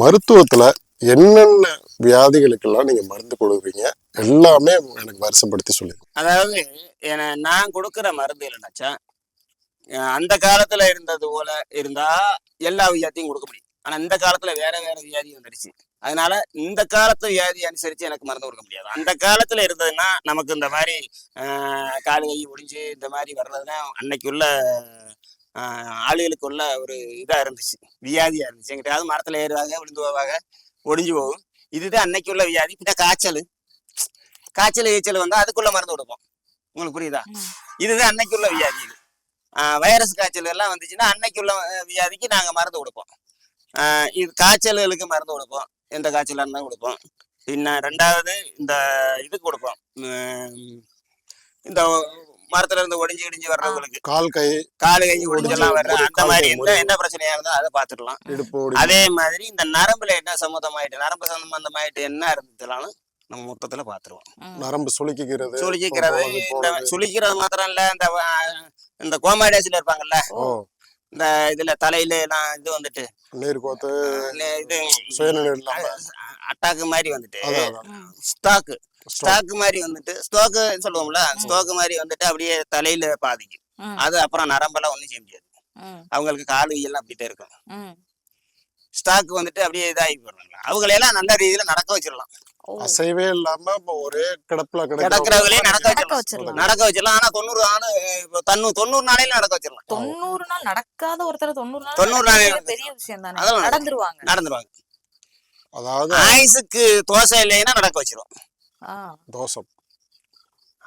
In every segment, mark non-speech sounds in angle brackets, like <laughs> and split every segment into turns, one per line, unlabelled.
மருத்துவத்துல என்னென்ன வியாதிகளுக்கெல்லாம் நீங்க மருந்து கொடுக்குறீங்க எல்லாமே எனக்கு வருஷப்படுத்தி சொல்லுங்க.
அதாவது நான் கொடுக்குற மருந்து இல்லைனாச்சா அந்த காலத்துல இருந்தது போல இருந்தா எல்லா வியாதியும் கொடுக்க முடியும். ஆனா இந்த காலத்துல வேற வேற வியாதி வந்துடுச்சு. அதனால இந்த காலத்து வியாதி அனுசரிச்சு எனக்கு மருந்து கொடுக்க முடியாது. அந்த காலத்துல இருந்ததுன்னா நமக்கு இந்த மாதிரி ஆஹ், கால் கை ஒடிஞ்சு இந்த மாதிரி வர்றதுன்னா அன்னைக்குள்ள உள்ள ஆளுகளுக்குள்ள ஒரு இதா இருந்துச்சு. வியாதியா இருந்துச்சு. எங்கிட்ட மரத்துல ஏறுவாங்க விழுந்து போவாங்க ஒடிஞ்சு போகும். இதுதான் அன்னைக்கு உள்ள வியாதி பின்ன காய்ச்சல். காய்ச்சல் ஈச்சல் வந்தா அதுக்குள்ள மருந்து கொடுப்போம். உங்களுக்கு புரியுதா. இதுதான் அன்னைக்குள்ள வியாதி இது. ஆஹ் வைரஸ் காய்ச்சல் எல்லாம் வந்துச்சுன்னா அன்னைக்குள்ள அஹ், வியாதிக்கு நாங்க மருந்து கொடுப்போம். ஆஹ் இது காய்ச்சல்களுக்கு மருந்து கொடுப்போம். எந்த காய்ச்சலாக இருந்தாலும் கொடுப்போம். பின்ன ரெண்டாவது இந்த இது கொடுப்போம். இந்த மரத்துல இருந்து ஒடிஞ்சு இடிஞ்சு வர்றவங்களுக்கு
கால் கை
காலு கை ஒடிஞ்செல்லாம் வர்ற அந்த மாதிரி
முறிவு.
என்ன பிரச்சனையா இருந்தா அதை
ஒடி-
அதே மாதிரி இந்த நரம்புல என்ன சம்மந்தமாயிட்டு நரம்பு சம்பந்தமாயிட்டு என்ன இருந்ததுனாலும் நம்ம மொத்தத்துல பாத்துருவோம்
ம்.
நரம்பு சுளுக்கிக்கிறது
சுளுக்கிக்கிறது இந்த. சுளுக்கிறது மாத்திரம் இல்ல இந்த இந்த கோமாடேஸ்ல இருப்பாங்கல்ல இந்த இதுல தலையில எல்லாம் இது வந்துட்டு
நீர் கோத்து
இது அட்டாக்கு மாதிரி வந்துட்டு. ஸ்டாக்கு. ஸ்டாக். மாதிரி வந்துட்டு ஸ்டோக்கு சொல்லுவோம்ல ஸ்டோக்கு மாதிரி வந்துட்டு அப்படியே தலையில பாதிக்கும். அது அப்புறம் நரம்பெல்லாம் ஒண்ணும் செய்ய முடியாது. அவங்களுக்கு காலு எல்லாம் அப்படியே இருக்கும். ஸ்டாக் வந்துட்டு அப்படியே இதாகி போடுறாங்க அவங்களையெல்லாம் நல்ல ரீதியில நடக்க வச்சிடலாம்.
அசைவே இல்லாம இப்ப ஒரே கிடப்புல
கிடக்குறவங்களே நடக்க
நடக்க
வச்சிடலாம். நடக்க வச்சிடலாம். ஆனா தொண்ணூறு நாள் இப்போ தொண்ணூறு தொண்ணூறு நாளையில நடக்க வச்சிடலாம்.
தொண்ணூறு நாள் நடக்காத ஒருத்தர் தொண்ணூறு நாள்
தொண்ணூறு நாள்
பெரிய விஷயம் தானே. நடந்துருவாங்க.
நடந்துருவாங்க.
அதாவது
ஆயுசுக்கு தோசை இல்லைன்னா நடக்க வச்சிரும்
ஆ.
தோசம்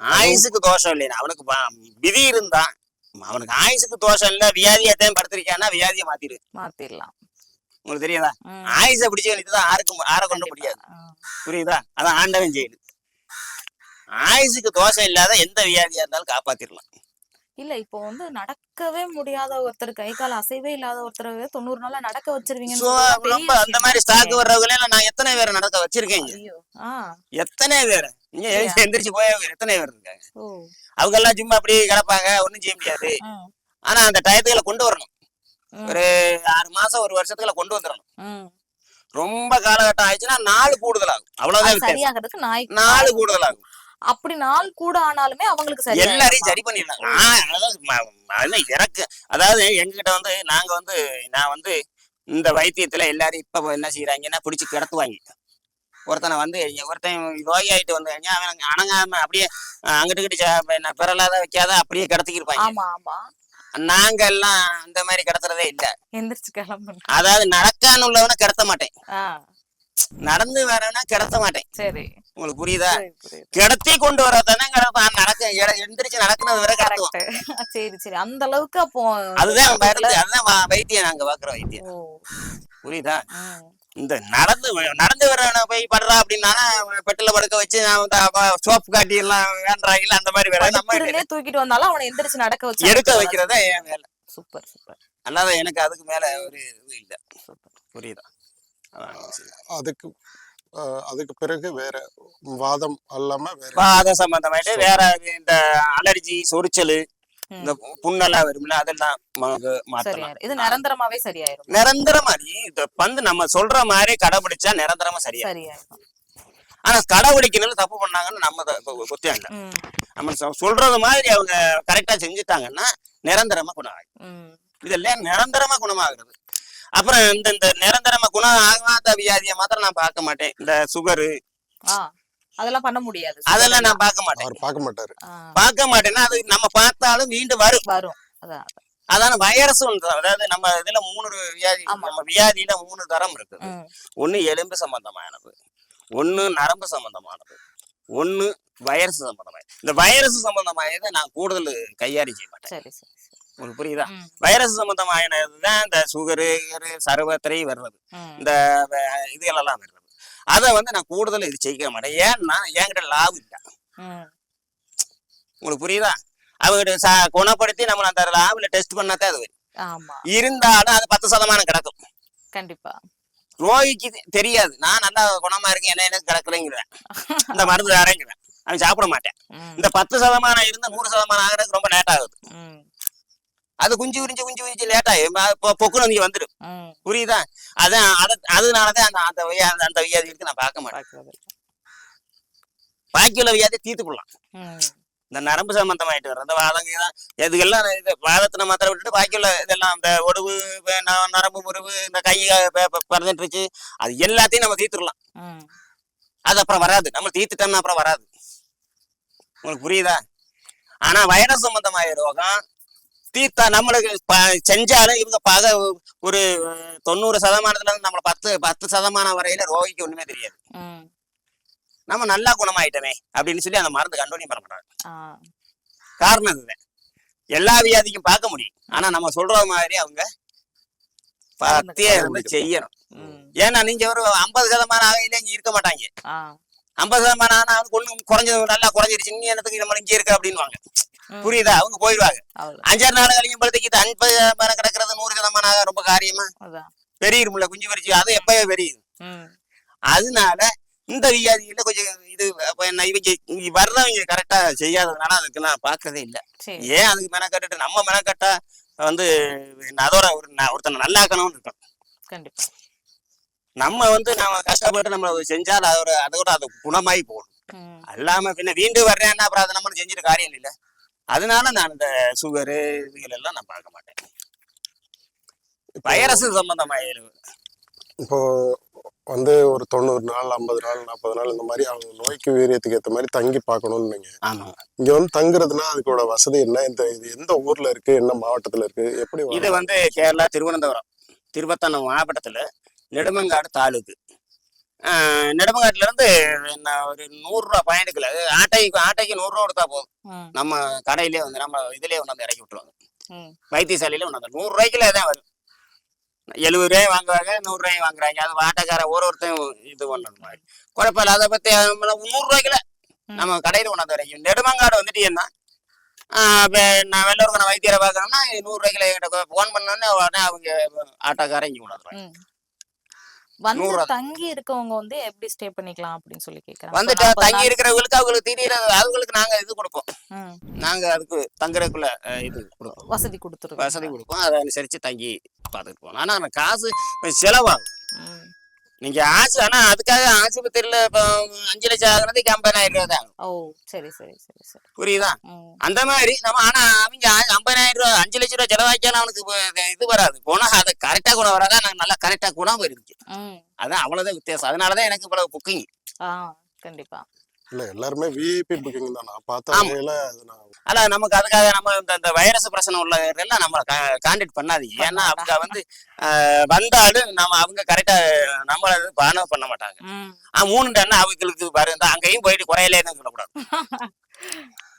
ஆயுசுக்கு தோஷம் இல்லைன்னா அவனுக்கு விதி இருந்தா அவனுக்கு ஆயுசுக்கு தோஷம் இல்ல வியாதியத்தையும் படுத்திருக்கான்னா வியாதியை மாத்திரு.
மாத்திரலாம்.
உங்களுக்கு தெரியாதா. ஆயுசை பிடிச்ச வேண்டியதுதான் யாருக்கும் யாரை கொண்டு முடியாது. புரியுதா? அதான் ஆண்டவன் செய்யுது ஆயுசுக்கு தோஷம் இல்லாத எந்த வியாதியா இருந்தாலும் காப்பாத்திரலாம்.
இல்ல இப்போ வந்து நடக்கவே முடியாத ஒருத்தர் கை கால் அசைவே இல்லாத ஒருத்தர் தொண்ணூறு நாள்ல நடக்க பெரிய
ரொம்ப அந்த மாதிரி. ஸ்டாக் வர்றவங்களே நான் எத்தனை பேரை நடக்க
ஆ.
எத்தனை பேர்? எழுந்திருச்சு எந்திரிச்சு போய் எத்தனை பேர் இருக்காங்க? அவங்க எல்லாம் சும்மா அப்படி கிடப்பாங்க ஒண்ணும் செய்ய முடியாது. ஆனா அந்த டயத்துகளை கொண்டு வரணும். ஒரு ஆறு மாசம் ஒரு வருஷத்துக்குள்ள கொண்டு வந்துடணும். ரொம்ப காலகட்டம் ஆயிடுச்சுன்னா நாலு கூடுதலாகும். அவ்வளவுதான் நாலு கூடுதலாகும்.
அப்படி நாள் கூட ஆனாலுமே அவங்களுக்கு சரி
எல்லாரையும் சரி பண்ணிடலாம் ஆ, அதாவது எங்ககிட்ட வந்து நாங்க வந்து நான் வந்து இந்த வைத்தியத்துல எல்லாரும் இப்ப என்ன செய்யறாங்கன்னா பிடிச்சு கிடத்துவாங்க. ஒருத்தனை வந்து ஒருத்தன் நோய் ஆயிட்டு வந்து அவன் அணங்காம அப்படியே அங்கிட்டு கிட்ட பிறலாத வைக்காத அப்படியே கிடத்திக்கிருப்பாங்க.
ஆமா ஆமா.
நாங்க எல்லாம் அந்த மாதிரி கிடத்துறதே இல்ல.
எந்திரிச்சு
அதாவது நடக்கான்னு உள்ளவனை கிடத்த மாட்டேன். நடந்து வரவனா கிடத்த மாட்டேன்.
சரி.
உங்களுக்கு புரியுதா. கிடத்தி கொண்டு வரதானே கிடப்பான் நடக்க எட- எந்திரிச்சு நடக்கிறது வரை கிடத்துவோம்.
சரி சரி. அந்த அளவுக்கு அப்போ
அதுதான் மருந்து அதுதான் வைத்தியம் நாங்க பாக்குற வைத்தியம் புரியுதா. இந்த நடந்து நடந்து வர போய் படுறா அப்படின்னா பெட்டில படுக்க வச்சு நான் சோப்பு காட்டி எல்லாம் வேண்டாங்கல்ல அந்த மாதிரி வேலை நம்ம
தூக்கிட்டு வந்தாலும் அவனை எந்திரிச்சு நடக்க வச்சு
எடுக்க வைக்கிறதா என் வேலை.
Super super.
அல்லாத எனக்கு அதுக்கு மேல ஒரு இது இல்ல.
சூப்பர்.
புரியுதா.
அதுக்கு அதுக்கு பிறகு வேற வாதம் அல்லாம வேற
வாத சம்பந்தமாயிட்டு வேற இந்த அலர்ஜி சொரிச்சல் இந்த புண்ணெல்லாம் வரும்ல அதெல்லாம் மாத்தலாம்.
இது நிரந்தரமாவே சரியாயிரும்.
நிரந்தரமா நீ இத வந்து நம்ம சொல்ற மாதிரி கடைபிடிச்சா நிரந்தரமா சரியா
சரியாயிரும்.
ஆனா கடைபிடிக்கணும்னு தப்பு பண்ணாங்கன்னு நம்ம த- கு- குத்தம் இல்ல. நம்ம சொல்றது மாதிரி அவங்க கரெக்டா செஞ்சுட்டாங்கன்னா நிரந்தரமா குணம் ஆகும்
ம்.
இதெல்லாம் நிரந்தரமா குணமாகிறது. அப்புறம் இந்த இந்த நிரந்தரமா குணம் ஆகாத வியாதியை மாத்திரம் நான் பார்க்க மாட்டேன். இந்த சுகரு
ஆ அதெல்லாம் பண்ண முடியாது.
அதெல்லாம் நான் பார்க்க மாட்டேன்.
பார்க்க மாட்டாரு.
பார்க்க மாட்டேன்னா அது நம்ம பார்த்தாலும் மீண்டும் வரும்.
வரும். அதான்
அதான. வைரஸ் அதாவது நம்ம இதுல மூணு வியாதி. நம்ம வியாதியில மூணு தரம் இருக்குது.
ம்,
ஒண்ணு எலும்பு சம்பந்தமானது. ஒண்ணு நரம்பு சம்பந்தமானது. ஒண்ணு வைரஸ் சம்பந்தமானது. இந்த வைரஸ் சம்பந்தமானதை நான் கூடுதல் கையாரி செய்ய மாட்டேன்
சரி சரி சரி.
உங்களுக்கு புரியுதா? வைரஸ் சம்பந்தமானது தான் இந்த சுகரு சர்வத்திரை வர்றது. இந்த வ- இதுகளெல்லாம் வர்றது. அதை வந்து நான் கூடுதல் இது செய்ய மாட்டேன். ஏன்னா என்கிட்ட லாபம் இல்லை. உங்களுக்கு புரியுதா? அவங்ககிட்ட ச- குணப்படுத்தி நம்ம அந்த லாபில் டெஸ்ட் பண்ணாதான் அது வரும். இருந்தாலும் அது பத்து சதமானம் கிடக்கும்.
கண்டிப்பா.
நோய்க்கு தெரியாது. நான் நல்லா குணமா இருக்கேன். என்ன எனக்கு கிடக்கலைங்கிறேன். இந்த மருந்து தரேங்கிறேன். அவன் சாப்பிட மாட்டேன். இந்த பத்து சதமானம் இருந்து நூறு சதமானம் ஆகிறதுக்கு ரொம்ப லேட் ஆகுது. அது குஞ்சு உறிஞ்சு குஞ்சு உறிஞ்சு லேட்டாகி பொக்குன்னு நீங்க வந்துடும். புரியுதா? அதான் அத அதனாலதான் அந்த அந்த அந்த- அந்த வியாதி இருக்கு நான் பார்க்க மாட்டேன். பாக்கி உள்ள வியாதி தீர்த்து போடலாம்
ம்.
இந்த நரம்பு சம்பந்தமாயிட்டு வர அந்த வாதங்க இதுக்கெல்லாம் இது வாதத்தின மாத்திரை விட்டுட்டு பாக்கி உள்ள இதெல்லாம் இந்த ஒடுவு நரம்பு முறிவு இந்த கை பறந்துட்டுருச்சு அது எல்லாத்தையும் நம்ம தீர்த்துடலாம் அது அப்புறம் வராது. நம்ம தீர்த்துட்டோம்னா அப்புறம் வராது. உங்களுக்கு புரியுதா? ஆனா வைரஸ் சம்பந்தമായ ரோகம் தீர்த்தா நம்மளுக்கு செஞ்சாலும் இவங்க பக ஒரு தொண்ணூறு சதமானத்துல நம்மள பத்து பத்து சதமானம் வரையில ரோகிக்கு ஒண்ணுமே தெரியாது. நம்ம நல்லா குணமாயிட்டோமே அப்படின்னு சொல்லி அந்த மருந்து கண்டோனியம் பண்ண மாட்டாங்க. காரணம் இதுதான் எல்லா வியாதிக்கும் பார்க்க முடியும். ஆனா நம்ம சொல்ற மாதிரி அவங்க பத்தியே இருந்து செய்யணும். ஏன்னா நீங்க ஒரு ஐம்பது சதமானம் ஆகையில இங்க இருக்க மாட்டாங்க. ஐம்பது சதமானம் ஆனா அவனுக்கு ஒண்ணு குறைஞ்சது நல்லா குறைஞ்சிருச்சு. நீ என்னத்துக்கு நம்ம இங்க இருக்க அப்படின்வாங்க. புரியுதா? அவங்க போயிடுவாங்க. அஞ்சாறு நாள் கழியும் பொழுதுக்கு இது ஐம்பது சதமானம் கிடக்கிறது நூறு ஆக ரொம்ப காரியமா?
அதான்.
பெரியிருமுல குஞ்சு வரிச்சு அது எப்பவே பெரியுது அதனால இந்த வியாதியில கொஞ்சம் இது இவங்க வர்றவங்க கரெக்டா செய்யாததுனால அதுக்கு நான் பாக்குறதே இல்லை ஏன் அதுக்கு மெனக்கட்டுட்டு நம்ம மெனக்கட்டா வந்து அதோட ஒரு ஒருத்தனை நல்லாக்கணும்னு இருக்கோம்
கண்டிப்பா.
நம்ம வந்து நம்ம கஷ்டப்பட்டு நம்ம செஞ்சால் அதோட அதோட அது குணமாயி போகும்.
ம்.
அல்லாம பின்ன வீண்டு வர்றேன்னா அப்புறம் அதை நம்மளும் செஞ்சுட்டு காரியம் இல்லை அதனால நான் இந்த சுகரு இதுகள் எல்லாம் நான் பார்க்க மாட்டேன். வைரஸ் சம்பந்தமாக
இப்போ வந்து ஒரு தொண்ணூறு நாள் ஐம்பது நாள் நாற்பது நாள் இந்த மாதிரி அவங்க நோய்க்கு வீரியத்துக்கு ஏற்ற மாதிரி தங்கி பார்க்கணும்னு நீங்க
ஆமா.
இங்க வந்து தங்குறதுன்னா அதுக்கோட வசதி என்ன? இந்த இது எந்த ஊர்ல இருக்கு? என்ன மாவட்டத்துல இருக்கு? எப்படி
இது? வந்து கேரளா திருவனந்தபுரம் திருப்பத்தனம் மாவட்டத்துல நெடுமங்காடு தாலுக்கு. ஆஹ் நெடுமங்காட்டுல இருந்து என்ன ஒரு நூறு ரூபா பாயிண்ட்டுக்குள்ள ஆட்டைக்கு ஆட்டைக்கு நூறு ரூபா கொடுத்தா போதும். நம்ம கடையிலே வந்து நம்ம இதுலயே கொண்டாந்து இறக்கி விட்டுருவாங்க. வைத்தியசாலையில கொண்டாந்து நூறு ரூபாய்க்குள்ள தான் வரும். எழுபது ரூபாய் வாங்குவாங்க நூறு ரூபாய் வாங்குறாங்க. அது ஆட்டக்காரன் ஒரு ஒருத்தன் இது பண்ணணும் மாதிரி. குழப்பம் இல்லை அதை நூறு ரூபாய்க்குள்ள
ம்.
நம்ம கடையில கொண்டாந்து இறக்கி நெடுமங்காடு வந்துட்டீங்கன்னா ஆஹ் இப்ப நான் வெள்ளூருக்கு வைத்தியரை பார்க்கணும்னா நூறு ரூபாய்க்குள்ள என்கிட்ட ஃபோன் பண்ணோன்னே உடனே அவங்க ஆட்டோக்காரன் இங்கே கொண்டாந்துருவாங்க
வந்து. தங்கி இருக்கவங்க வந்து எப்படி ஸ்டே பண்ணிக்கலாம் அப்படின்னு சொல்லி கேக்குறாங்க.
வந்துட்டு தங்கி இருக்கிறவங்களுக்கு அவங்களுக்கு திடீர் அவங்களுக்கு நாங்க இது கொடுப்போம். நாங்க அதுக்கு தங்குறதுக்குள்ள இது கொடுப்போம்.
வசதி கொடுத்துருவோம்
வசதி கொடுப்போம். அதை அனுசரிச்சு தங்கி பார்த்துட்டு போகணும். ஆனா காசு கொஞ்சம் செலவாகும் நீங்க ஆசு ஆனா அதுக்காக ஆஸ்பத்திரியில இப்போ அஞ்சு லட்சம் ஆகுறதுக்கு ஐம்பதாயிரம் ரூபா தான்.
ஓ சரி சரி சரி சரி.
புரியுதா? அந்த மாதிரி நம்ம ஆனா அவங்க ஐம்பதாயிரம் ரூபா அஞ்சு லட்சம் ரூபா செலவாக்கியாலும் அவனுக்கு இது வராது. போனா அது கரெக்டா குணம் வராதா? நான் நல்லா கரெக்டா குணம் வருது
ம்.
அதான் அவ்வளவுதான் வித்தியாசம். அதனாலதான் எனக்கு இவ்வளவு புக்கிங்
கண்டிப்பா.
இல்ல எல்லாருமே விஐபி புக்கிங் தான். நான் பார்த்த
ஆமா.
வகையில அது நான்
ஆனா நமக்கு அதுக்காக நம்ம இந்த இந்த வைரஸ் பிரச்சனை உள்ளவரெல்லாம் நம்ம கான்டாக்ட் பண்ணாதீங்க. ஏன்னா அவங்க வந்து ஆஹ், வந்தாலும் நம்ம அவங்க கரெக்டா நம்மள பானம் பண்ண மாட்டாங்க. ஆ மூணு டன் அவங்களுக்கு பாருங்க அங்கேயும் போயிட்டு குறையலேன்னு சொல்லக்கூடாது. <laughs>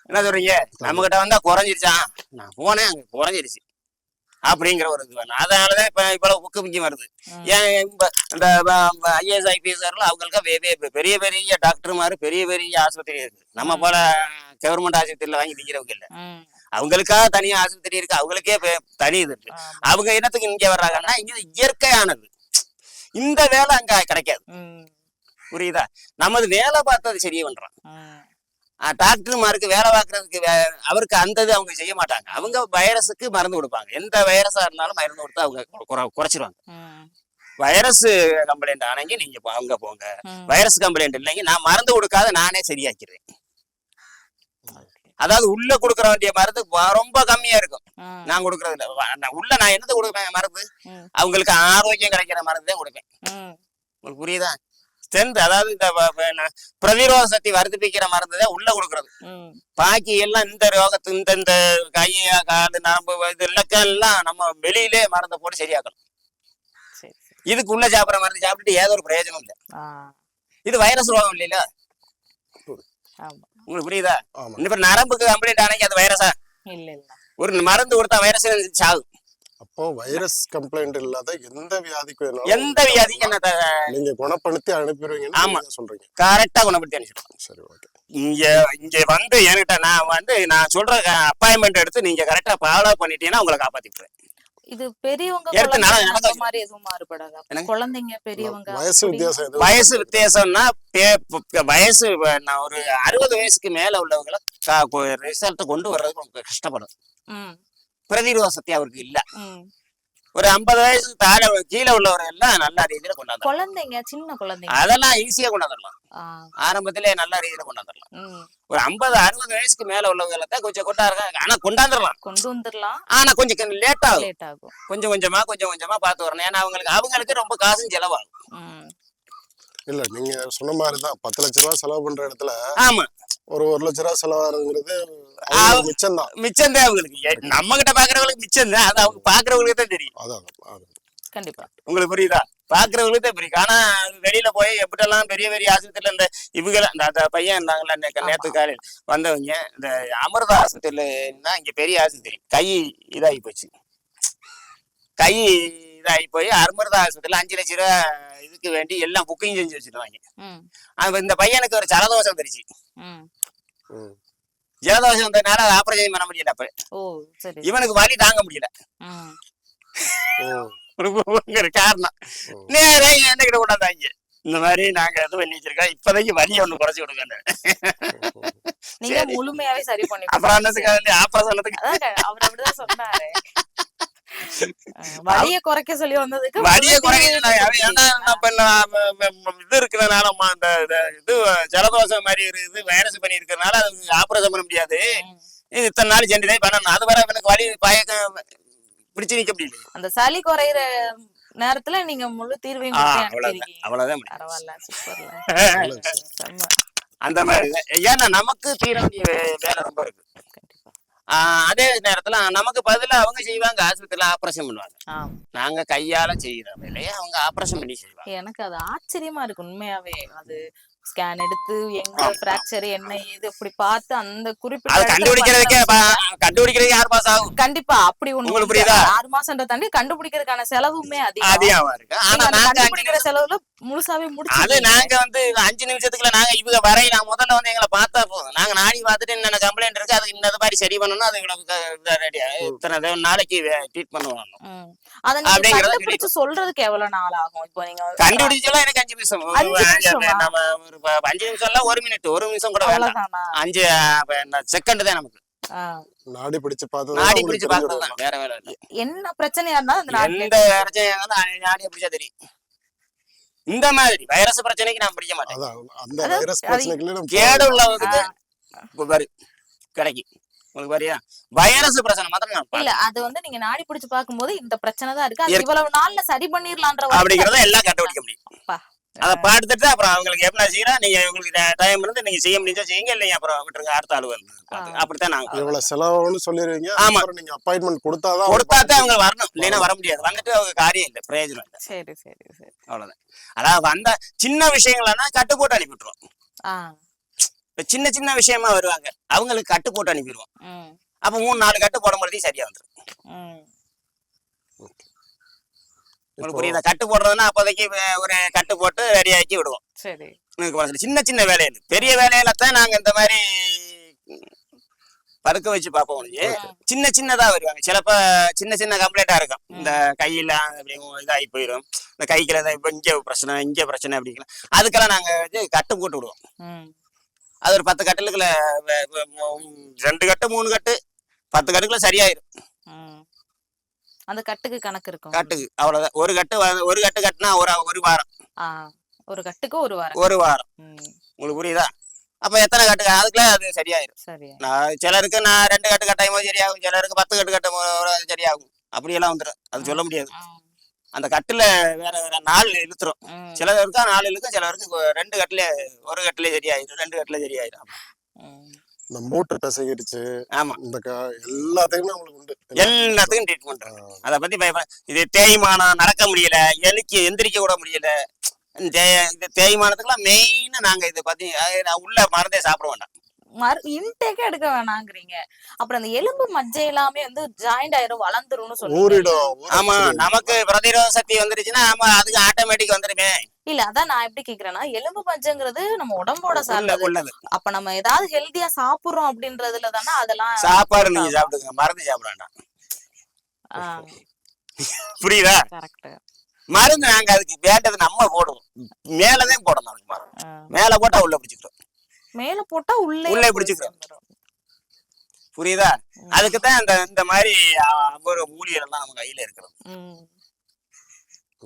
என்ன சொல்றீங்க? நம்ம கிட்ட வந்தா குறைஞ்சிருச்சான் நான் போனேன் அங்க குறைஞ்சிருச்சு. அப்படிங்கிற ஒரு இது வேணும். அதனாலதான் இப்ப இவ்வளவு புக்கு முக்கியம் வருது. ஏன் இந்த ஐஏஎஸ் ஐபிஎஸ் அவங்களுக்கு பெரிய பெரிய டாக்டர் மாதிரி பெரிய பெரிய ஆஸ்பத்திரி இருக்கு. நம்ம போல கவர்மெண்ட் ஆஸ்பத்திரியில வாங்கி திங்கிறவங்க இல்ல. அவங்களுக்காக தனியா ஆஸ்பத்திரி இருக்கு. அவங்களுக்கே தனி இது இருக்கு. அவங்க என்னத்துக்கு இங்க வர்றாங்கன்னா இங்க இயற்கையானது. இந்த வேலை அங்க கிடைக்காது. புரியுதா? நமது வேலை பார்த்தது சரி பண்றான் டாக்டர்மாருக்கு வேலை பார்க்கறதுக்கு அவருக்கு அந்த இது அவங்க செய்ய மாட்டாங்க. அவங்க வைரஸுக்கு மருந்து கொடுப்பாங்க. எந்த வைரஸா இருந்தாலும் மருந்து கொடுத்து அவங்க குற- குற- குறைச்சிருவாங்க. வைரஸ் கம்ப்ளைண்ட் ஆனங்க நீங்க அங்க போங்க. வைரஸ் கம்ப்ளைண்ட் இல்லைங்க நான் மருந்து கொடுக்காத நானே சரியாக்கிறேன் அதாவது உள்ள கொடுக்கற வேண்டிய மருந்து ரொம்ப கம்மியா இருக்கும். நான் கொடுக்கறதுல வ- நான் உள்ள நான் என்னது கொடுப்பேன் மருந்து? அவங்களுக்கு ஆரோக்கியம் கிடைக்கிற மருந்து தான் கொடுப்பேன். உங்களுக்கு புரியுதா? ஸ்ட்ரென்த் அதாவது இந்த பிரதிரோத சக்தி வர்த்திப்பிக்கிற மருந்து தான் உள்ள கொடுக்கறது. பாக்கி எல்லாம் இந்த ரோகத்து இந்த இந்த கை கால் நரம்பு இது எல்லாம் நம்ம வெளியிலே மருந்தை போட்டு சரியாக்கணும்.
சரி சரி.
இதுக்கு உள்ள சாப்பிட்ற மருந்து சாப்பிட்டுட்டு ஏதோ ஒரு பிரயோஜனம் இல்லை. இது வைரஸ் ரோகம் இல்லைல்ல?
ஆமா.
உங்களுக்கு புரியுதா? இப்ப நரம்புக்கு கம்ப்ளைண்ட் ஆனங்க அது வைரஸா?
இல்ல இல்ல.
ஒரு மருந்து கொடுத்தா வைரஸ் சாகும்
அப்போ வைரஸ் கம்ப்ளைண்ட் இல்லாத எந்த வியாதிக்கு வேணாலும்
எந்த வியாதிக்கு என்ன
நீங்க குணப்படுத்தி அனுப்பிடுவீங்கன்னு
ஆமா.
சொல்றீங்க.
கரெக்டா குணப்படுத்தி அனுப்பிச்சிடும்
சரி ஓகே.
இங்க இங்க வந்து என்கிட்ட நான் வந்து நான் சொல்ற அப்பாயின்மெண்ட் எடுத்து நீங்க கரெக்டா ஃபாலோ பண்ணிட்டீங்கன்னா உங்களை காப்பாத்திட்டுறேன்
இது பெரியவங்க மாதிரி எதுவும் மாறுபடாதா?
என்னங்க?
குழந்தைங்க பெரியவங்க
வயசு வித்தியாசம்
வயசு வித்தியாசம்னா வயசு நான் ஒரு அறுபது வயசுக்கு மேல உள்ளவங்களை ரிசல்ட் கொண்டு வர்றதுக்கு ரொம்ப கஷ்டப்படும். பிரதிரோத சக்தி அவருக்கு இல்ல. ஒரு ஐம்பது வயசு தாழ கீழே உள்ளவர் எல்லாம் நல்ல ரீதியில கொண்டாந்து
குழந்தைங்க சின்ன குழந்தைங்க.
அதெல்லாம் ஈஸியா கொண்டாந்துடலாம். ஆரம்பத்திலே நல்ல ரீதியில கொண்டாந்துடலாம். ஒரு ஐம்பது அறுபது வயசுக்கு மேல உள்ளவங்களை கொஞ்சம் கொண்டாடுறாங்க ஆனா கொண்டாந்துடலாம்.
கொண்டு வந்துடலாம்.
ஆனா கொஞ்சம் லேட் ஆகும்.
லேட் ஆகும்.
கொஞ்சம் கொஞ்சமா கொஞ்சம் கொஞ்சமா பார்த்து வரணும். ஏன்னா அவங்களுக்கு அவங்களுக்கு ரொம்ப காசும் செலவாகும்.
இல்ல நீங்க சொன்ன மாதிரி தான் பத்து லட்ச ரூபா செலவு பண்ற இடத்துல
ஆமா.
ஒரு ஒரு லட்ச ரூபா அவங்களுக்கு மிச்சம் தான்
மிச்சம் தான் அவங்களுக்கு. ஏ, நம்ம கிட்ட பாக்குறவங்களுக்கு மிச்சம் தான். அது அவங்க பாக்குறவங்களுக்கு தான் தெரியும்.
அதான்.
கண்டிப்பா.
உங்களுக்கு புரியுதா? பாக்குறவங்களுக்கு தான் புரியும். ஆனா அது வெளியில போய் எப்படியெல்லாம் பெரிய பெரிய ஆஸ்பத்திரியில இந்த இவங்க அந்த அந்த பையன் இருந்தாங்கல்ல நேத்து- நேத்து காலையில் வந்தவங்க இந்த அமிர்தா ஆஸ்பத்திரியில இருந்தா இங்க பெரிய ஆஸ்பத்திரி. கை இதாகி போச்சு. கை இதாகி போய் அமிர்தா ஆஸ்பத்திரியில அஞ்சு லட்ச ரூபா இதுக்கு வேண்டி எல்லாம் புக்கிங் செஞ்சு வச்சிருவாங்க
ம்.
அது இந்த பையனுக்கு ஒரு ஜலதோஷம் வந்துருச்சு.
ம்.
ம்.
ஜலதோஷம் வந்ததுனால ஆபரேஷன் பண்ண முடியல அப்ப.
ஓ சரி.
இவனுக்கு வலி தாங்க முடியல. ஒரு காரணம். நேரா என்ன கிட்ட கொண்டாந்தாங்க. இந்த மாதிரி நாங்க இது பண்ணி வச்சிருக்கோம். இப்போதைக்கு வலியை ஒண்ணு குறைச்சு கொடுங்க
நீங்க முழுமையாவே சரி பண்ணி
அப்புறம்
க- அவர் அப்படிதான் சொன்னாரு. வலிய குறைக்க சொல்லி வந்ததுக்கு
வலியை இது இருக்கிறதுனால அந்த இது ஜலதோஷம் மாதிரி இருக்குது வைரஸ் பண்ணி இருக்கிறதுனால அது ஆபரேஷன் பண்ண முடியாது. இது இத்தனை நாள் பண்ணணும். அது வரை எனக்கு வலி பயக்கம் பிடிச்சு நிக்க முடியல.
அந்த சளி குறையிற நேரத்துல நீங்க முழு தீர்வையும்
அவ்வளவுதான்.
பரவாயில்ல சூப்பர்ல <laughs>
அந்த மாதிரி. ஏன்னா நமக்கு தீர வேண்டிய வேலை ரொம்ப இருக்கு. அதே நேரத்துல நமக்கு பதிலா அவங்க செய்வாங்க. ஆஸ்பத்திரியில ஆபரேஷன் பண்ணுவாங்க. நாங்க கையால செய்யற வேலையை அவங்க ஆபரேஷன் பண்ணி செய்வாங்க.
எனக்கு அது ஆச்சரியமா இருக்கு உண்மையாவே. அது ஸ்கேன் எடுத்து எங்க பிராக்சர் என்ன ஏது அப்படி பார்த்து அந்த குறிப்பிட்ட
அது கண்டுபிடிக்கிறதுக்கே கண்டுபிடிக்கிறதுக்கு ஆறு மாசம் ஆகும்.
கண்டிப்பா அப்படி ஒண்ணு.
புரியுதா?
ஆறு மாசம்ன்ற தாண்டி கண்டுபிடிக்கிறதுக்கான செலவுமே அதிகம்.
அதிகமா இருக்கு. ஆனா
நீங்க கண்டுபிடிக்கிற செலவுல முழுசாவே
அது
முடிச்சு
நாங்க வந்து அஞ்சு நிமிஷத்துக்குள்ள நாங்க இவங்க வரை நான் முதல்ல வந்து எங்களை பார்த்தா போதும். நாங்க நாடி பார்த்துட்டு என்னென்ன கம்ப்ளைண்ட் இருக்கு அதுக்கு இந்த மாதிரி சரி பண்ணணும் அது இவ்வளவு ரெடியா இத்தனை தடவை நாளைக்கு ட்ரீட் பண்ணுவோம்
அத நீங்க கண்டுபிடிச்சு சொல்றதுக்கு எவ்வளவு நாள் ஆகும்? இப்போ நீங்க
கண்டுபிடிச்சலாம் எனக்கு அஞ்சு நிமிஷம்? நம்ம அஞ்சு நிமிஷம் இல்ல ஒரு மினிட் ஒரு நிமிஷம் கூட வேண்டாம். அஞ்சு செகண்ட் தான் நமக்கு.
நாடி பிடிச்சு பார்த்தது
நாடி பிடிச்சு பார்க்கறதுதான் வேற வேலை இல்ல.
என்ன பிரச்சனையா இருந்தாலும் அந்த
எந்த பிரச்சனையா இருந்தாலும் நாடியை பிடிச்சா தெரியும். இந்த மாதிரி வைரஸ் பிரச்சனைக்கு நான் பிடிக்க மாட்டேன்.
அந்த வைரஸ் நம்ம
கேடு பாரு கிடைக்கும். உங்களுக்கு பாரியா? வைரஸ் பிரச்சனை மாத்திரம் நான்
இல்ல அது வந்து நீங்க நாடி பிடிச்சு பார்க்கும்போது இந்த பிரச்சனை தான் இருக்கு. அது. இவ்வளவு நாள்ல சரி பண்ணிரலான்ற ஒரு
அப்படிங்கறத எல்லாம் கண்டுபிடிக்க முடியும். அதை பார்த்துட்டு அப்புறம் அவங்களுக்கு எப்படி செய்யறா நீங்க உங்களுக்கு டைம் இருந்து நீங்க செய்ய முடிஞ்சா செய்யுங்க இல்லைங்க அப்புறம் விட்டுருங்க. அடுத்த ஆளு வந்து. அப்படித்தான் நாங்க
இவ்வளவு செலவுன்னு சொல்லிடுவீங்க
ஆமா.
அப்புறம் நீங்க அப்பாயின்மெண்ட் கொடுத்தாதான்
கொடுத்தாதான் அவங்க வரணும். இல்லைன்னா வர முடியாது. வந்துட்டு அவங்க காரியம் இல்லை. பிரயோஜனம் இல்லை.
சரி சரி சரி.
அவ்வளவுதான். அதாவது வந்த சின்ன விஷயங்களா கட்டு போட்டு அனுப்பிட்டுருவோம்
ஆ.
இப்ப சின்ன சின்ன விஷயமா வருவாங்க. அவங்களுக்கு கட்டு போட்டு அனுப்பிடுவோம். அப்ப மூணு நாலு கட்டு போட முடியும் சரியா வந்துரும்.
ம்.
உங்களுக்கு புரியுதா? கட்டு போடுறதுன்னா அப்போதைக்கு ஒரு கட்டு போட்டு ரெடியாக்கி விடுவோம்.
சரி.
சின்ன சின்ன வேலைகள். பெரிய வேலையில தான் நாங்க இந்த மாதிரி படுக்க வச்சு பார்ப்போம் ஒழிஞ்சு. சின்ன சின்னதா வருவாங்க. சிலப்ப சின்ன சின்ன கம்ப்ளைண்டா இருக்கும். இந்த கையில அப்படி இதாகி போயிடும் இந்த இப்ப இங்க பிரச்சனை இங்க பிரச்சனை அப்படிங்களா அதுக்கெல்லாம் நாங்க வந்து கட்டு போட்டு விடுவோம். அது ஒரு பத்து கட்டுலுக்குள்ள ரெண்டு கட்டு மூணு கட்டு பத்து கட்டுக்குள்ள சரியாயிரும்.
அந்த கட்டுக்கு கணக்கு இருக்கும்.
கட்டுக்கு அவ்வளவுதான். ஒரு கட்டு ஒரு கட்டு கட்டுனா ஒரு ஒரு வாரம்.
ஒரு கட்டுக்கு ஒரு வாரம்.
ஒரு வாரம். உங்களுக்கு புரியுதா? அப்ப எத்தனை கட்டு அதுக்குள்ள அது சரியாயிரும்.
சரி
நான் சிலருக்கு நான் ரெண்டு கட்டு கட்டாயமோ சரியாகும் சிலருக்கு பத்து கட்டு கட்டும் சரியாகும். அப்படியெல்லாம் வந்துடும் அது சொல்ல முடியாது. அந்த கட்டுல வேற வேற நாள் இழுத்துரும்.
ம்,
சிலருக்கு நாலு இழுக்கும் சிலருக்கு கொ- ரெண்டு கட்டுல ஒரு கட்டுல சரியாயிரும் ரெண்டு கட்டுல சரியாயிரும்.
இந்த மூட்டு பிசகிடுச்சு
ஆமா.
இந்த க- எல்லாத்தையுமே உங்களுக்கு உண்டு.
எல்லாத்துக்கும் ட்ரீட்மெண்ட் அதை பத்தி பயப்பட இது தேய்மானம் நடக்க முடியல எலிக்கு எந்திரிக்க கூட முடியல. தே- இந்த தேய்மானத்துக்குலாம் மெயினா நாங்க இதை நான் உள்ள மருந்தே சாப்பிட வேண்டாம்.
மறு இன்டேக்கே எடுக்க வேணாங்கிறீங்க. அப்புறம் அந்த எலும்பு மஜ்ஜை எல்லாமே வந்து ஜாயிண்ட் ஆயிரும் வளர்ந்துரும்னு சொல்லுங்க
ஆமா. நமக்கு பிரதிரோத சக்தி வந்துருச்சுன்னா ஆமா அதுக்கு ஆட்டோமேட்டிக் வந்துருமே.
இல்ல அதான் நான் எப்படி கேக்குறேன்னா எலும்பு மஜ்ஜைங்கிறது நம்ம உடம்போட சார்ந்தது.
உள்ளது.
அப்ப நம்ம ஏதாவது ஹெல்தியா சாப்பிடுறோம் அப்படின்றதுல தானே அதெல்லாம்
சாப்பாடு நீங்க சாப்பிடுங்க மருந்து சாப்பிட புரியுதா?
கரெக்ட்
மருந்து நாங்க அதுக்கு வேண்டது நம்ம போடுவோம். மேலதான் போடணும் அதுக்கு மருந்து. மேல போட்டா உள்ள பிடிச்சிக்கிறோம்
மேல போட்டா உள்ளே
உள்ளே பிடிச்சுக்கிறோம். புரியுதா? அதுக்கு தான் இந்த இந்த மாதிரி ஒரு மூலிகை எல்லாம் நம்ம கையில இருக்கிறது.
ம்.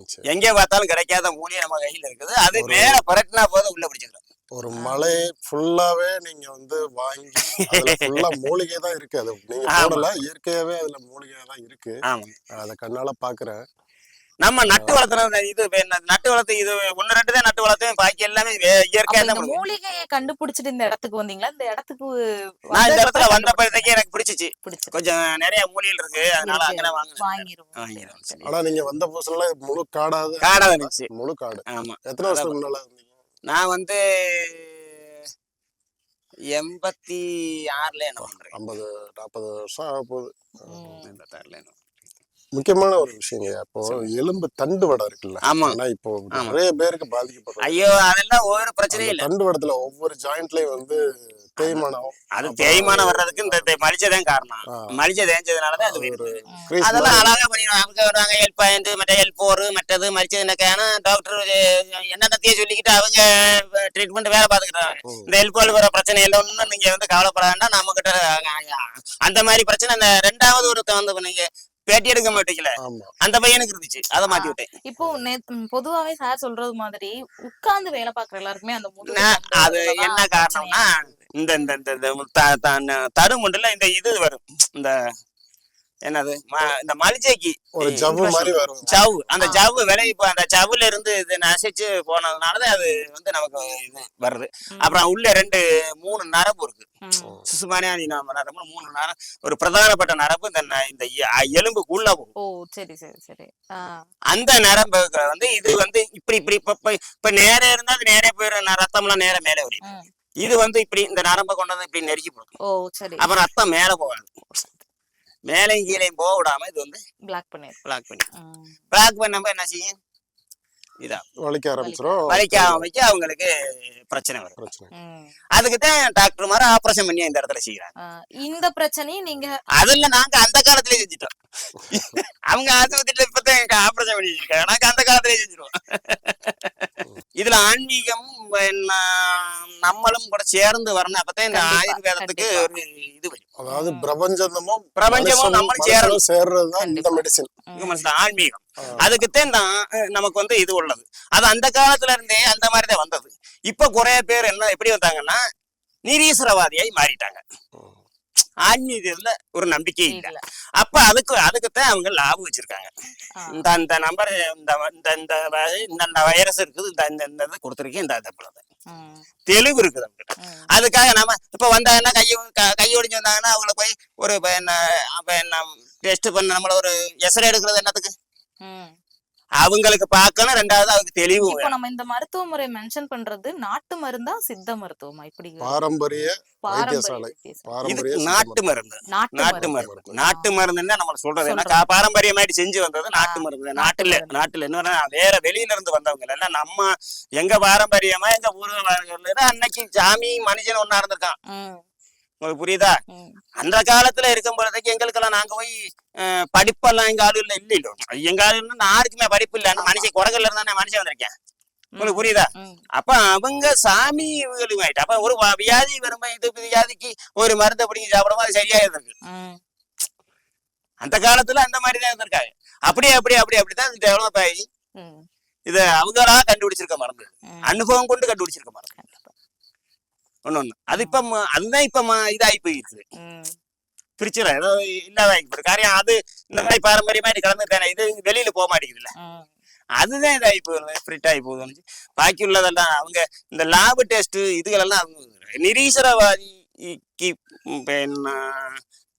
சரி.
எங்க பார்த்தாலும் கிடைக்காத மூலிகை நம்ம கையில இருக்குது. அது மேல புரட்டினா போதும் உள்ள பிடிச்சிக்கிறோம்.
ஒரு மலை ஃபுல்லாவே நீங்க வந்து வாங்கி அதுல ஃபுல்லா <laughs> மூலிகை தான் இருக்கு. அது நீங்க. போடல இயற்கையாவே அதுல மூலிகை தான் இருக்கு.
ஆமா.
அதை கண்ணால பாக்குறேன்.
நம்ம நட்டு வளர்த்துறது இது. நட்டு வளர்த்து இது ஒண்ணு ரெண்டு தான் நட்டு வளர்த்து பாக்கி எல்லாமே இயற்கையா தான்.
மூலிகையை கண்டுபிடிச்சிட்டு இந்த இடத்துக்கு வந்தீங்களா? இந்த இடத்துக்கு
நான் இந்த இடத்துல
வந்ததுக்கு
வந்த பிறகு எனக்கு பிடிச்சிச்சு. கொஞ்சம் நிறைய மூலிகள் இருக்கு. அதனால அங்கே வாங்கிடுவோம்.
ஆனா நீங்க வந்த புதுசுல முழு காடாது.
காடா இருந்துச்சு.
முழு காடு.
ஆமா.
எத்தனை முன்னால இருந்தீங்க
நான் வந்து எண்பத்தி ஆறுல என்ன பண்றேன்.
ஐம்பது நாற்பது வருஷம் ஆக போகுது
ம்.
எண்பத்தி ஆறுல என்ன
முக்கியமான ஒரு விஷயங்க இப்போ எலும்பு தண்டு வடை இருக்குல்ல?
ஆமா.
ஆனா இப்போ நிறைய பேருக்கு பாதிக்கப்படுறது
ஐயோ அதெல்லாம் ஒரு பிரச்சனையும் இல்ல.
தண்டு வடத்துல ஒவ்வொரு ஜாயிண்ட்லயும் வந்து தேய்மானம்
அது தேய்மானம் வர்றதுக்கு இந்த மலிச்சதான் காரணம். மலிச்ச தேஞ்சதுனாலதான் அது
ஒரு
அதெல்லாம் அழகா பண்ணிடுவாங்க. அவங்க வருவாங்க ஹெல்ப் பாயிண்ட் மற்ற ஹெல்ப் போர் மற்றது மறிச்சது என்னக்கான டாக்டர் என்னென்னத்தையே சொல்லிக்கிட்டு அவங்க ட்ரீட்மெண்ட் வேலை பார்த்துக்கிட்டாங்க.
ம்.
இந்த ஹெல்ப் வர பிரச்சனை எல்லாம் ஒன்றும் நீங்க வந்து கவலைப்பட வேண்டாம். நம்ம கிட்ட அந்த மாதிரி பிரச்சனை அந்த ரெண்டாவது ஒருத்தன் வந்து நீங்க பேட்டி எடுக்க மாட்டீங்களே
ஆமா.
அந்த பையனுக்கு இருந்துச்சு. அதை மாத்தி விட்டேன்.
இப்போ பொதுவாவே சார் சொல்றது மாதிரி உட்கார்ந்து வேலை பாக்குற எல்லாருக்குமே அந்த
அது என்ன காரணம்னா இந்த இந்த இந்த இந்த த- த- தடுமுண்டுல இந்த இது வரும். இந்த என்னது? ம- இந்த மலிஜைக்கு
ஒரு ஜவ்வு மாதிரி வரும்.
ஜவ்வு. அந்த. ஜவ்வு விலை இப்போ அந்த ஜவ்வுல இருந்து இது நசிச்சு போனதுனாலதான் அது வந்து நமக்கு இது வருது. அப்புறம் உள்ள ரெண்டு மூணு நரம்பு இருக்கு. சிசுமானியானி நாம நரம்பு மூணு நரம் ஒரு பிரதானப்பட்ட நரம்பு இந்த இந்த எ- எலும்புக்குள்ள போகும்.
ஓ சரி சரி சரி.
அந்த நரம்பு வந்து இது வந்து இப்படி இப்படி இப்ப இப்ப- நேரா இருந்தா அது நேரே போயிடும் ரத்தம்லாம் நேரா மேலே வரும். இது வந்து இப்படி இந்த நரம்பை கொண்டு வந்து இப்படி நெருக்கி போடும்.
ஓ சரி.
அப்புறம் ரத்தம் மேல போகாது. மேலையும் கீழையும் போக விடாம இது வந்து
பிளாக் பண்ணிரு
பிளாக் பண்ணி. பிளாக் பண்ணப்ப என்ன செய்யும்? இதா.
வலிக்க ஆரம்பிச்சிரும்.
வலிக்காம வைக்க அவங்களுக்கு பிரச்சனை வரும். அதுக்கு தான் டாக்டர் மாதிரி ஆபரேஷன் பண்ணி இந்த இடத்துல செய்யறாங்க
இந்த பிரச்சனையும் நீங்க
அதுல நாங்க அந்த காலத்திலேயே செஞ்சுட்டோம். அவங்க ஆஸ்பத்திரியில இப்பதான் ஆபரேஷன் பண்ணி வச்சிருக்காங்க நாங்க அந்த காலத்திலேயே செஞ்சிருவோம். இதுல ஆன்மீகமும் என்ன, நம்மளும் கூட சேர்ந்து வரணும். அப்பதான் இந்த ஆயுர்வேதத்துக்கு. ஒரு இது வரும்.
அதாவது பிரபஞ்சமும்
பிரபஞ்சமும் நம்மளும்
மனுஷனும் சேர்றதுதான் இந்த. மெடிசின்
ஆன்மீகம். அதுக்குத்தான் தான் நமக்கு வந்து இது உள்ளது. அது அந்த காலத்துல இருந்தே அந்த மாதிரி தான் வந்தது. இப்ப குறைய பேர் என்ன எப்படி வந்தாங்கன்னா நிரீஸ்வரவாதியாய் மாறிட்டாங்க. ஆன்மீகத்துல ஒரு நம்பிக்கை இல்லை அப்ப அதுக்கு அதுக்குத்தான் அவங்க லாபம் வச்சிருக்காங்க. இந்த அந்த நம்பர் இந்த இந்த இந்த இந்த வைரஸ் இருக்குது இந்த இந்த இந்த இது கொடுத்துருக்கேன் இந்த பிள்ளை
ம்.
தெளிவு இருக்குது அவங்க
ம்.
அதுக்காக நம்ம இப்ப வந்தாங்கன்னா கையை க- கை ஒடிஞ்சு வந்தாங்கன்னா அவங்கள போய் ஒரு என்ன அப்ப என்ன டெஸ்ட் பண்ண நம்மள ஒரு எசரை எடுக்கிறது என்னத்துக்கு. அவங்களுக்கு பார்க்கணும் ரெண்டாவது அதுக்கு தெளிவு
இப்போ நம்ம இந்த மருத்துவ முறை மென்ஷன் பண்றது நாட்டு மருந்தா சித்த மருத்துவமா? இப்படி
பாரம்பரிய
பாரம்பரிய
நாட்டு மருந்து.
நாட்டு மருந்து.
நாட்டு மருந்துன்னா நம்ம சொல்றது ஏன்னா பாரம்பரியமாயிட்டு செஞ்சு வந்தது நாட்டு மருந்து நாட்டுல நாட்டுல என்ன வேற வெளியில இருந்து வந்தவங்க எல்லாம் நம்ம எங்க பாரம்பரியமா எங்க ஊர்ல அன்னைக்கு சாமி மனுஷன் ஒன்னா இருந்திருக்கான். உங்களுக்கு புரியுதா? அந்த காலத்துல இருக்கும் பொழுதுக்கு எங்களுக்கு எல்லாம் நாங்க போய் படிப்பெல்லாம் எங்க ஆளு இல்ல இல்ல. எங்க ஆளு இல்ல யாருக்குமே படிப்பு இல்ல. மனுஷன் குரங்கல்ல இருந்தானே மனுஷன் வந்திருக்கேன். உங்களுக்கு புரியுதா. அப்ப அவங்க சாமி இவங்களுக்கு ஆயிட்டு அப்ப ஒரு வியாதி வரும்போது இது வியாதிக்கு ஒரு மருந்து பிடிங்கி சாப்பிடும்போது அது சரியா
ம்.
அந்த காலத்துல அந்த மாதிரி தான் இருந்திருக்காங்க. அப்படியே அப்படியே அப்படி அப்படிதான் டெவலப் ஆகி. இது அவங்களா கண்டுபிடிச்சிருக்க மருந்து. அனுபவம் கொண்டு கண்டுபிடிச்சிருக்க மருந்து. ஒண்ணு ஒண்ணு. அது இப்ப அதுதான் இப்ப இதாகி போயிருக்கு பிரிச்சிடும் ஏதோ இல்லாத போற காரியம் அது இந்த மாதிரி பாரம்பரியமாயிட்டு கலந்துட்டானே இது வெளியில போக மாட்டேங்குதுல்ல. அதுதான் இதாகி போகுது. ஸ்பிரிட் ஆகி போகுது பாக்கி உள்ளதெல்லாம் அவங்க இந்த லாபு டெஸ்ட் இதுகளெல்லாம் அவங்க நிரீசரவாதிக்கு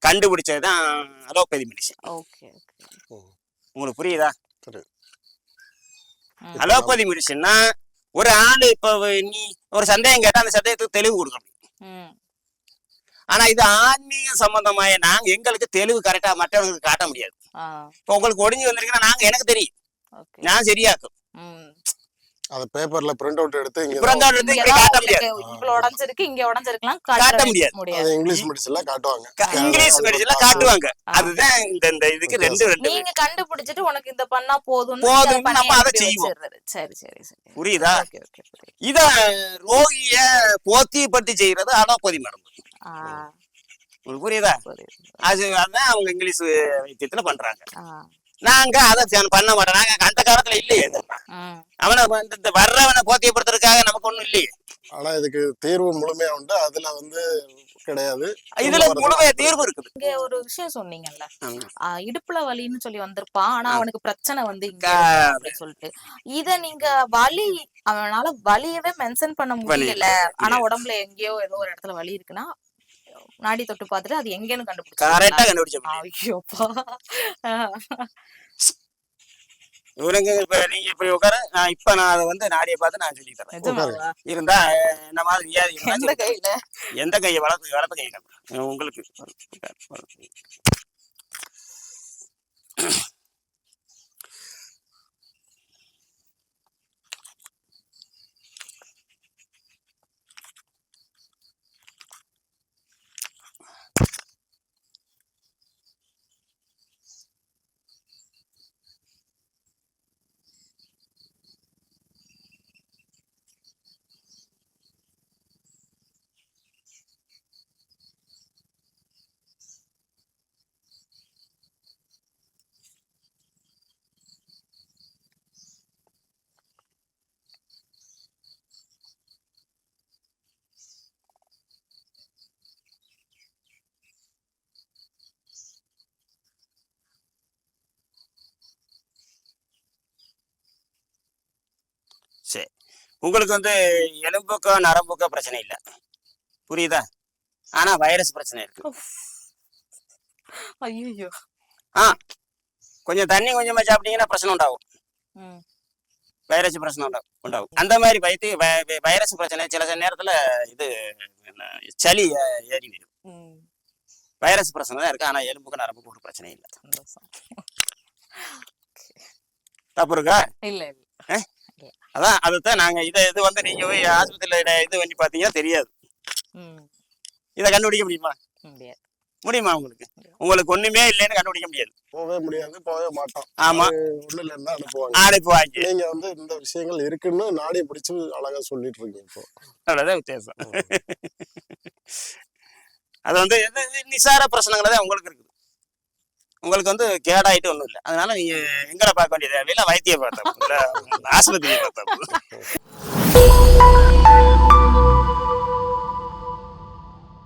கண்டுபிடிச்சது தான் அலோபதி மெடிசன் உங்களுக்கு புரியுதா? அலோபதி மெடிசன்னா ஒரு ஆள் இப்ப நீ ஒரு சந்தேகம் கேட்டா அந்த சந்தேகத்துக்கு தெளிவு கொடுக்கணும். ஆனா இது ஆன்மீக சம்பந்தമായ நாங்க எங்களுக்கு தெளிவு கரெக்டா மற்றவங்களுக்கு காட்ட முடியாது. இப்ப உங்களுக்கு ஒடிஞ்சு வந்திருக்குன்னா நாங்க எனக்கு தெரியும். நான் சரியாக்கும்.
அத பேப்பர்ல பிரிண்ட் அவுட் எடுத்து இங்க
பிறந்தோட இருந்து
இங்க
இப்படி
தான்
காட்ட முடியாது.
இவ்வளவு உடைஞ்சிருக்கு இங்க உடைஞ்சிருக்கலாம்
காட்ட
காட்ட
முடியாது.
அது இங்கிலீஷ் மெடிசன்ல காட்டுவாங்க.
இங்கிலீஷ் மெடிசன்ல காட்டுவாங்க. அதுதான் இந்த இந்த இதுக்கு ரெண்டு ரெண்டு
நீங்க கண்டுபிடிச்சிட்டு உனக்கு இந்த பண்ணா இதை பண்ணி
நம்ம அதை செய்வோம்.
சரி சரி சரி.
புரியுதா. இத ரோகிய போத்தியப்படுத்தி செய்யறது அலோபதி மருந்து. புரியுதா?
புரியுது.
அது அதான் அவங்க இங்கிலீஷ் வைத்தியத்துல பண்றாங்க. நாங்க அதை பண்ண மாட்டோம். நாங்க அந்த காலத்துல இல்லையே. அவனை வந்து இந்த வர்றவனை போத்தியப்படுத்துறதுக்காக நமக்கு ஒண்ணும் இல்லையே.
ஆனா இதுக்கு தீர்வு முழுமையா உண்டு. அதுல வந்து கிடையாது.
இதுல முழுமையா தீர்வு இருக்குது.
இங்க ஒரு விஷயம் சொன்னீங்கல்ல. இடுப்புல வலின்னு சொல்லி வந்திருப்பான். ஆனா அவனுக்கு பிரச்சனை வந்து இங்க அப்படின்னு சொல்லிட்டு. இத நீங்க வலி அவனால வலியவே மென்ஷன் பண்ண முடியல. ஆனா உடம்புல எங்கேயோ ஏதோ ஒரு இடத்துல வலி இருக்குன்னா நாடி தொட்டு பார்த்துட்டு அது எங்கேன்னு
கரெக்டா
கண்டுபிடிச்சு
கண்டுபிடிச்ச
ஐயோப்பா.
இப்ப நீங்க இப்படி உட்கார. நான் இப்ப நான் அதை வந்து நாடியை பார்த்து நான் சொல்லி தரேன்? இருந்தா இந்த மாதிரி
எந்த. கையில?
எந்த கையை வளர்த்து வளர்த்து கை காட்டுறேன். உங்களுக்கு சரி உங்களுக்கு வந்து எலும்புக்கோ நரம்புக்கோ பிரச்சனை இல்லை. புரியுதா? ஆனா வைரஸ் பிரச்சனை இருக்கு.
ஐயோ
கொஞ்சம் தண்ணி கொஞ்சமா சாப்பிட்டீங்கன்னா பிரச்சனை உண்டாகும். வைரஸ் பிரச்சனை உண்டாகும் உண்டாகும். அந்த மாதிரி வை- வைரஸ் பிரச்சனை சில சில நேரத்துல இது சளி ஏறி வரும். வைரஸ் பிரச்சனை தான் இருக்கு. ஆனா எலும்புக்கு நரம்புக்கு ஒரு பிரச்சனை இல்லை. தப்பு இருக்கா?
இல்ல
அதான் அதுதான் நாங்க இதை இது வந்து நீங்க போய் ஆஸ்பத்திரியில இது பண்ணி பாத்தீங்கன்னா தெரியாது.
ம்,
இதை கண்டுபிடிக்க முடியுமா?
முடியாது.
முடியுமா உங்களுக்கு? உங்களுக்கு ஒண்ணுமே இல்லைன்னு கண்டுபிடிக்க முடியாது.
போகவே முடியாது போகவே மாட்டோம்.
ஆமா.
ஒண்ணு இல்லைன்னா அனுப்புவாங்க.
அனுப்புவாங்க
நீங்க வந்து இந்த விஷயங்கள் இருக்குன்னு நாடி பிடிச்சு அழகா சொல்லிட்டு இருக்கீங்க இப்போ.
அவ்வளவுதான் வித்தியாசம். அது வந்து நிசார பிரச்சனைகள் தான் உங்களுக்கு இருக்குது. உங்களுக்கு வந்து கேடாயிட்டு ஒண்ணும் இல்லை. அதனால நீங்க எங்கட பார்க்க வேண்டியது தேவையில்லை வைத்திய பார்த்தோம் ஆஸ்பத்திரியை பார்த்தோம் <laughs>